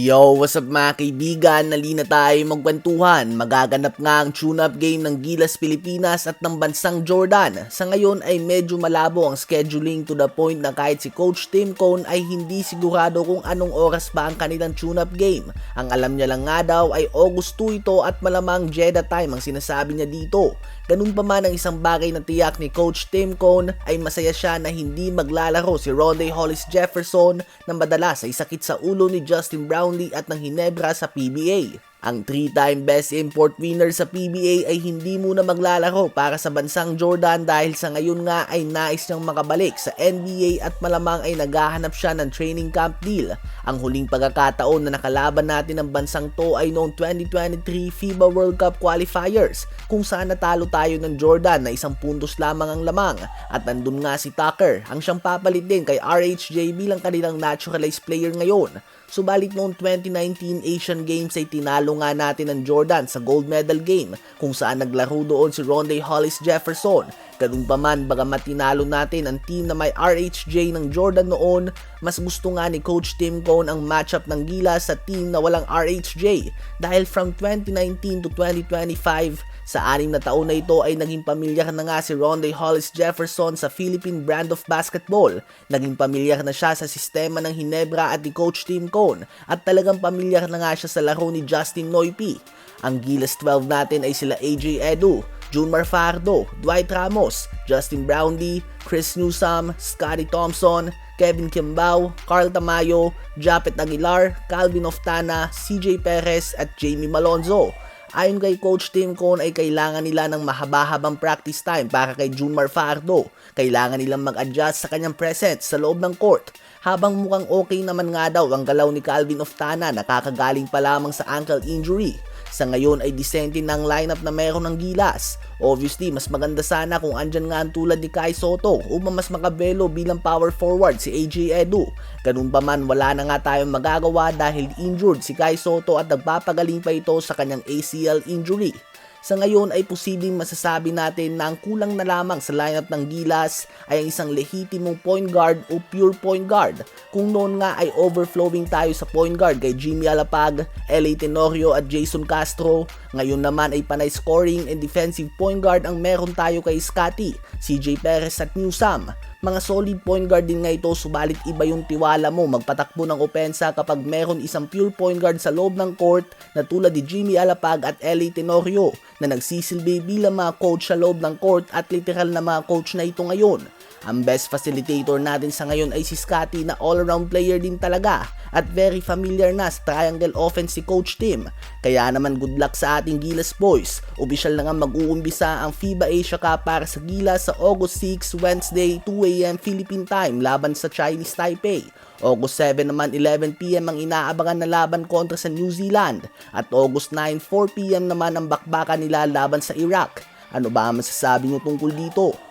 Yo, what's up mga kaibigan? Nali na tayo magkwentuhan. Magaganap nga ang tune-up game ng Gilas Pilipinas at ng bansang Jordan. Sa ngayon ay medyo malabo ang scheduling to the point na kahit si Coach Tim Cone ay hindi sigurado kung anong oras ba ang kanilang tune-up game. Ang alam niya lang nga daw ay August 2 ito at malamang Jeddah time ang sinasabi niya dito. Ganun pa man ang isang bagay na tiyak ni Coach Tim Cone ay masaya siya na hindi maglalaro si Ronde Hollis Jefferson na madalas ay sakit sa ulo ni Justin Brownlee at ng Hinebra sa PBA. Ang 3-time best import winner sa PBA ay hindi muna maglalaro para sa bansang Jordan dahil sa ngayon nga ay nais niyang makabalik sa NBA at malamang ay naghahanap siya ng training camp deal. Ang huling pagkakataon na nakalaban natin ng bansang to ay noong 2023 FIBA World Cup qualifiers kung saan natalo tayo ng Jordan na isang puntos lamang ang lamang at nandun nga si Tucker ang siyang papalit din kay RHJ bilang kanilang naturalized player ngayon. Subalit noong 2019 Asian Games ay tinalo nga natin ng Jordan sa gold medal game kung saan naglaro doon si Ronde Hollis Jefferson. Ganun pa man, bagamat tinalo natin ang team na may RHJ ng Jordan noon, mas gusto nga ni Coach Tim Cone ang matchup ng Gilas sa team na walang RHJ dahil from 2019 to 2025, sa anim na taon na ito ay naging pamilyar na nga si Ronde Hollis Jefferson sa Philippine brand of basketball. Naging pamilyar na siya sa sistema ng Hinebra at ni Coach Tim Cone at talagang pamilyar na nga siya sa laro ni Justin Noypi. Ang Gilas 12 natin ay sila AJ Edu, Junmar Fardo, Dwight Ramos, Justin Brownlee, Chris Newsome, Scotty Thompson, Kevin Kimbao, Carl Tamayo, Japet Aguilar, Calvin Oftana, CJ Perez at Jamie Malonzo. Ayon kay Coach Tim Cone ay kailangan nila ng mahaba-habang practice time para kay Junmar Fardo. Kailangan nilang mag-adjust sa kanyang presence sa loob ng court. Habang mukhang okay naman nga daw ang galaw ni Calvin Oftana nakakagaling pa lamang sa ankle injury. Sa ngayon ay disente ng lineup na meron ng gilas. Obviously, mas maganda sana kung andyan nga ang tulad ni Kai Soto upang mas makabelo bilang power forward si AJ Edu. Ganun pa man, wala na nga tayong magagawa dahil injured si Kai Soto at nagpapagaling pa ito sa kanyang ACL injury. Sa ngayon ay posibleng masasabi natin na ang kulang na lamang sa lineup ng Gilas ay ang isang lehitimong point guard o pure point guard. Kung noon nga ay overflowing tayo sa point guard kay Jimmy Alapag, LA Tenorio at Jason Castro, ngayon naman ay panay scoring and defensive point guard ang meron tayo kay Scotty, CJ Perez at Newsam. Mga solid point guard din nga ito subalit iba yung tiwala mo magpatakbo ng opensa kapag meron isang pure point guard sa loob ng court na tulad ni Jimmy Alapag at LA Tenorio na nagsisilbi bilang mga coach sa loob ng court at literal na mga coach na ito ngayon. Ang best facilitator natin sa ngayon ay si Scotty na all-around player din talaga at very familiar na sa triangle offense si Coach Tim. Kaya naman good luck sa ating Gilas boys. Opisyal na nga mag-uumpisa ang FIBA Asia Cup para sa Gilas sa August 6, Wednesday, 2am Philippine time laban sa Chinese Taipei. August 7 naman 11pm ang inaabangan na laban kontra sa New Zealand at August 9 4pm naman ang bakbakan nila laban sa Iraq. Ano ba ang masasabi nyo tungkol dito?